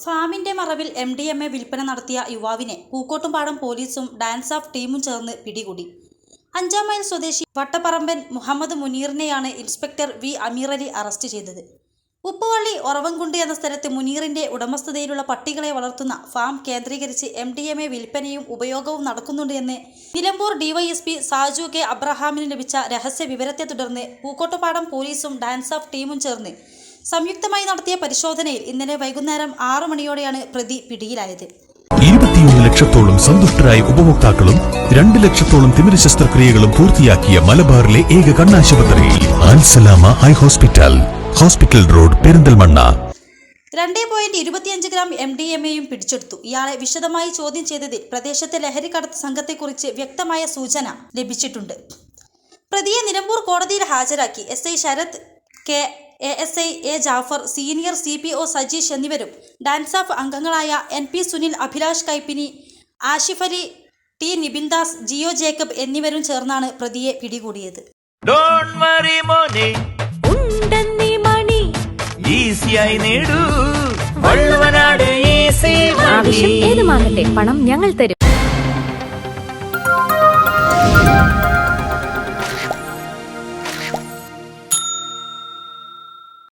ഫാമിന്റെ മറവിൽ M D M A വിൽപ്പന നടത്തിയ യുവാവിനെ പൂക്കോട്ടുംപാടം പോലീസും ഡാൻസ് ഓഫ് ടീമും ചേർന്ന് പിടികൂടി. അഞ്ചാം മൈൽ സ്വദേശി വട്ടപ്പറമ്പൻ മുഹമ്മദ് മുനീറിനെയാണ് ഇൻസ്പെക്ടർ വി അമീറലി അറസ്റ്റ് ചെയ്തത്. ഉപ്പുവള്ളി ഒറവൻകുണ്ട് എന്ന സ്ഥലത്ത് മുനീറിന്റെ ഉടമസ്ഥതയിലുള്ള പട്ടികളെ വളർത്തുന്ന ഫാം കേന്ദ്രീകരിച്ച് എം ഡി എം എ വിൽപ്പനയും ഉപയോഗവും നടക്കുന്നുണ്ട് എന്ന് നിലമ്പൂർ ഡിവൈഎസ്പി സാജു കെ അബ്രഹാമിന് ലഭിച്ച രഹസ്യ വിവരത്തെ തുടർന്ന് പൂക്കോട്ടുപാടം പോലീസും ഡാൻസ് ഓഫ് ടീമും ചേർന്ന് സംയുക്തമായി നടത്തിയ പരിശോധനയിൽ ഇന്നലെ വൈകുന്നേരം ആറു മണിയോടെയാണ് പ്രതി പിടിയിലായത്. ഇരുപത്തിയൊന്ന് ലക്ഷത്തോളം സന്തുഷ്ടരായ ഉപഭോക്താക്കളും രണ്ട് ലക്ഷത്തോളം തിമിര ശസ്ത്രക്രിയകളും പൂർത്തിയാക്കിയ മലബാറിലെ ഏക കണ്ണാശുപത്രി Alsalama eye hospital hospital road Perinthalmanna. രണ്ടേ പോയിന്റ് ഇരുപത്തിയഞ്ച് ഗ്രാം എം ഡി എം എയും പിടിച്ചെടുത്തു. ഇയാളെ വിശദമായി ചോദ്യം ചെയ്തതിൽ പ്രദേശത്തെ ലഹരി കടത്ത് സംഘത്തെക്കുറിച്ച് വ്യക്തമായ സൂചന ലഭിച്ചിട്ടുണ്ട്. പ്രതിയെ നിലമ്പൂർ കോടതിയിൽ ഹാജരാക്കി S I Sarath K A S I A Jafar senior C P O Sajeesh എന്നിവരും ഡാൻസ് ഓഫ് അംഗങ്ങളായ N P Sunil Abhilash Kaippini Ashif Ali T Nibindas Jio Jacob എന്നിവരും ചേർന്നാണ് പ്രതിയെ പിടികൂടിയത്. ഏത് പണം ഞങ്ങൾ തരും.